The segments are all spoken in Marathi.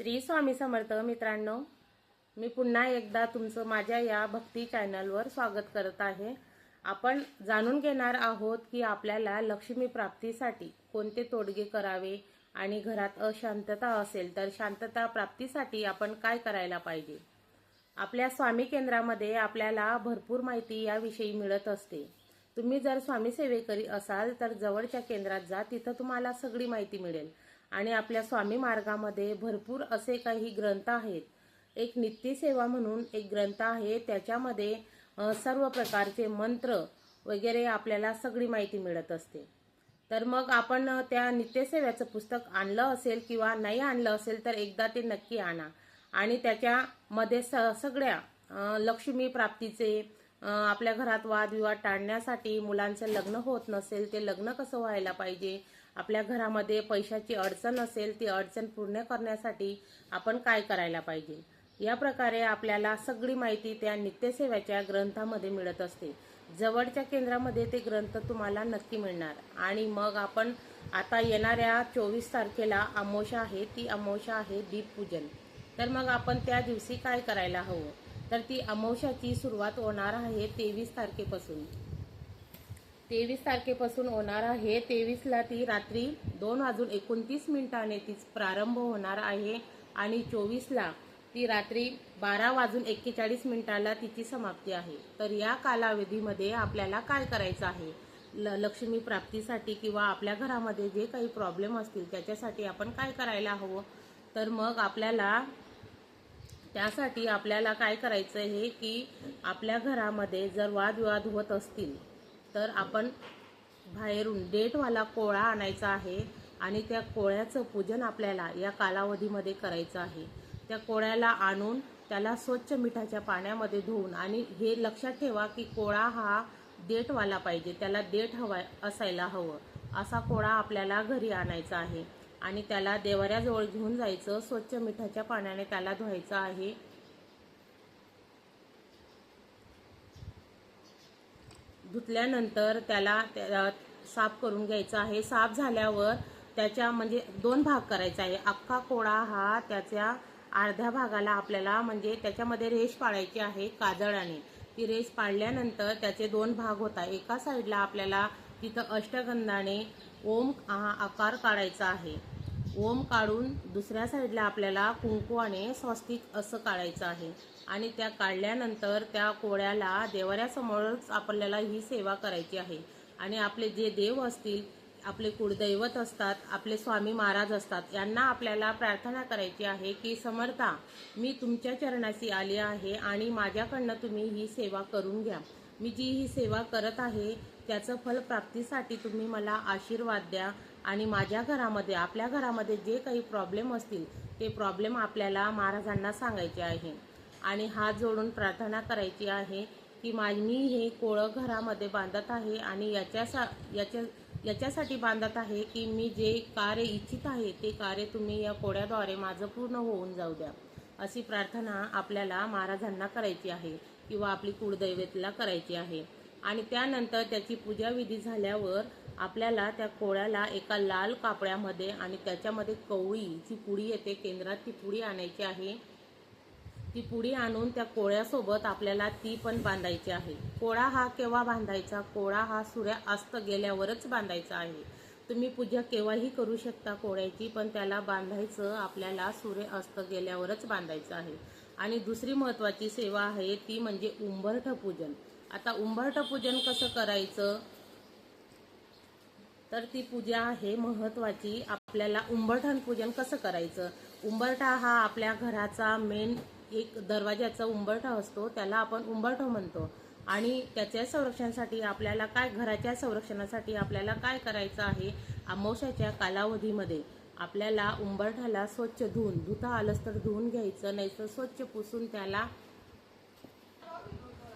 श्री स्वामी समर्थ मित्रांनो मी पुन्हा एकदा तुमचं माझ्या या भक्ती चॅनलवर स्वागत करत आहे. आपण जाणून घेणार आहोत की आपल्याला लक्ष्मी प्राप्तीसाठी कोणते तोडगे करावे आणि घरात अशांतता असेल तर शांतता प्राप्तीसाठी आपण काय करायला पाहिजे? आपल्या स्वामी केंद्रामध्ये आपल्याला भरपूर माहिती याविषयी मिळत असते. तुम्ही जर स्वामी सेवेकरी असाल तर जवळच्या केंद्रात जा तिथं तुम्हाला सगळी माहिती मिळेल. आणि आपल्या स्वामी मार्गामध्ये भरपूर असे काही ग्रंथ आहेत. एक नित्यसेवा म्हणून एक ग्रंथ आहे. त्याच्यामध्ये सर्व प्रकारचे मंत्र वगैरे आपल्याला सगळी माहिती मिळत असते. तर मग आपण त्या नित्यसेवेचं पुस्तक आणलं असेल किंवा नाही आणलं असेल तर एकदा ते नक्की आणा. आणि त्याच्यामध्ये स सगळ्या लक्ष्मी प्राप्तीचे आपल्या घरात वादविवाद टाळण्यासाठी मुलांचं लग्न होत नसेल ते लग्न कसं व्हायला पाहिजे? आपल्या घरामध्ये पैशाची अडचण असेल ती अडचण पूर्ण करण्यासाठी आपण काय करायला पाहिजे? या प्रकारे आपल्याला सगळी माहिती त्या नित्यसेवेच्या ग्रंथामध्ये मिळत असते. जवळच्या केंद्रामध्ये ते ग्रंथ तुम्हाला नक्की मिळणार. आणि मग आपण आता येणाऱ्या चोवीस तारखेला अमावस्या आहे ती अमोशा आहे दीपपूजन. तर मग आपण त्या दिवशी काय करायला हवं? तर ती अमावश्याची सुरुवात होणार आहे तेवीस तारखेपासून. तेवीस तारखेपासून होणार आहे. तेवीसला ती रात्री दोन वाजून एकोणतीस मिनिटाने ती प्रारंभ होणार आहे. आणि चोवीसला ती रात्री बारा वाजून एक्केचाळीस मिनिटाला तिची समाप्ती आहे. तर या कालावधीमध्ये आपल्याला काय करायचं आहे? ल लक्ष्मी प्राप्तीसाठी किंवा आपल्या घरामध्ये जे काही प्रॉब्लेम असतील त्याच्यासाठी आपण काय करायला हवं? तर मग आपल्याला त्यासाठी आपल्याला काय करायचं आहे की आपल्या घरामध्ये जर वादविवाद होत असतील तर आपण बाहेरून डेटवाला कोळा आणायचा आहे आणि त्या कोळ्याचं पूजन आपल्याला या कालावधीमध्ये करायचं आहे. त्या कोळ्याला आणून त्याला स्वच्छ मिठाच्या पाण्यामध्ये धुवून आणि हे लक्षात ठेवा की कोळा हा देठवाला पाहिजे त्याला देठ हवा असायला हवं. असा कोळा आपल्याला घरी आणायचा आहे. आणि त्याला देवाऱ्याजवळ घेऊन जायचं. स्वच्छ मिठाच्या पाण्याने त्याला धुवायचं आहे. धुतल्यानंतर त्याला त्या- साफ करून घ्यायचा आहे. साफ झाल्यावर त्याच्या म्हणजे दोन भाग करायचा आहे. अख्खा कोळा हा त्याच्या अर्ध्या भागाला आपल्याला म्हणजे त्याच्यामध्ये रेष पाडायची आहे काजळाने. ती रेष पाडल्यानंतर त्याचे दोन भाग होता एका साईडला आपल्याला तिथं अष्टगंधाने ओम हा आकार काढायचा आहे. ओम काढून दुसऱ्या साईडला आपल्याला कुंकुवाने स्वस्तिक असं काढायचं आहे. आणि त्या काढल्यानंतर त्या कोळ्याला देवाऱ्यासमोरच आपल्याला ही सेवा करायची आहे. आणि आपले जे देव असतील आपले कुळदैवत असतात आपले स्वामी महाराज असतात यांना आपल्याला प्रार्थना करायची आहे की समर्था मी तुमच्या चरणाशी आली आहे आणि माझ्याकडनं तुम्ही ही सेवा करून घ्या. मी जी ही सेवा करत आहे त्याचं फल प्राप्तीसाठी तुम्ही मला आशीर्वाद द्या आणि माझ्या घरामध्ये आपल्या घरामध्ये जे काही प्रॉब्लेम असतील ते प्रॉब्लेम आपल्याला महाराजांना सांगायचे आहे. आणि हात जोडून प्रार्थना करायची आहे की मा मी हे कोळं घरामध्ये बांधत आहे आणि याच्यासा याच्या याच्यासाठी बांधत आहे की मी जे कार्य इच्छित आहे ते कार्य तुम्ही या कोळ्याद्वारे माझं पूर्ण होऊन जाऊ द्या. अशी प्रार्थना आपल्याला महाराजांना करायची आहे किंवा आपली कुळदैवतला करायची आहे. आणि त्यानंतर त्याची पूजाविधी झाल्यावर आपल्याला त्या कोळ्याला एका लाल कापड्यामध्ये आणि त्याच्यामध्ये कवळी जी पुडी येते केंद्रात ती पुडी आणायची आहे. ती पुडी आणून त्या कोळ्यासोबत आपल्याला ती पण बांधायची आहे. कोळा हा केव्हा बांधायचा? कोळा हा सूर्य अस्त गेल्यावरच बांधायचा आहे. तुम्ही पूजा केव्हाही करू शकता कोळ्याची पण त्याला बांधायचं आपल्याला सूर्य अस्त गेल्यावरच बांधायचं आहे. आणि दुसरी महत्त्वाची सेवा आहे ती म्हणजे उंबरठ पूजन आता उंबरठ पूजन कसं करायचं? तर ती पूजा आहे महत्वाची. आपल्याला उंबरठण पूजन कसं करायचं? उंबरठा हा आपल्या घराचा मेन एक दरवाजाचा उंबरठा असतो. त्याला आपण उंबरठा म्हणतो. आणि त्याच्या संरक्षणासाठी आपल्याला काय घराच्या संरक्षणासाठी आपल्याला काय करायचं आहे? अमावश्याच्या कालावधीमध्ये आपल्याला उंबरठाला स्वच्छ धुवून धुता आलंच तर धुवून घ्यायचं. नाही तर स्वच्छ पुसून त्याला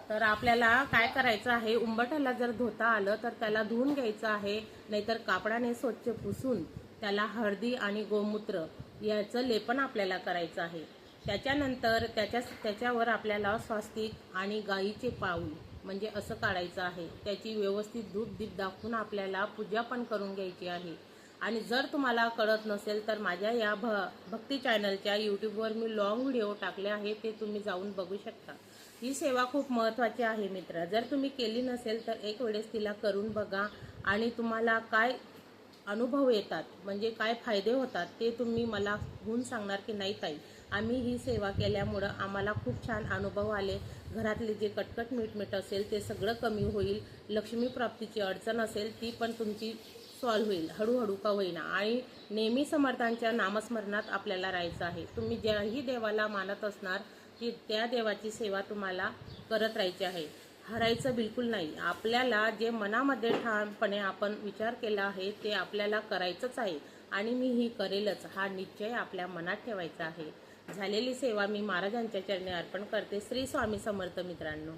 तर आपल्याला काय करायचं आहे? उंबटाला जर धुता आलं तर त्याला धुवून घ्यायचं आहे नाहीतर कापडाने स्वच्छ पुसून त्याला हळदी आणि गोमूत्र याचं लेपन आपल्याला करायचं आहे. त्याच्यानंतर त्याच्या त्याच्यावर आपल्याला स्वास्तिक आणि गाईचे पाऊल म्हणजे असं काढायचं आहे. त्याची व्यवस्थित दूध दीप दाखवून आपल्याला पूजा पण करून घ्यायची आहे. आणि जर तुम्हाला कळत नसेल तर माझ्या या भ भक्ती चॅनलच्या यूट्यूबवर मी लॉंग व्हिडिओ टाकले आहे ते तुम्ही जाऊन बघू शकता. ही सेवा खूप महत्त्वाची आहे मित्र. जर तुम्ही केली नसेल तर एक वेळेस तिला करून बघा आणि तुम्हाला काय अनुभव येतात म्हणजे काय फायदे होतात ते तुम्ही मला होऊन सांगणार की नाही ताई. आम्ही ही सेवा केल्यामुळं आम्हाला खूप छान अनुभव आले. घरातले जे कटकट मीटमीट असेल ते सगळं कमी होईल. लक्ष्मी प्राप्तीची अडचण असेल ती पण तुमची सॉल्व्ह होईल. हळूहळू का होईना. आणि नेहमी समर्थांच्या नामस्मरणात आपल्याला राहायचं आहे. तुम्ही ज्याही देवाला मानत असणार की त्या देवाची सेवा तुम्हाला करत राहायची आहे. हरायचं बिलकुल नाही. आपल्याला जे मनामध्ये ठाणपणे आपण विचार केला आहे ते आपल्याला करायचंच आहे आणि मी ही करेलच. हा निश्चय आपल्या मनात ठेवायचा आहे. झालेली सेवा मी महाराजांच्या चरणी अर्पण करते. श्री स्वामी समर्थ मित्रांनो.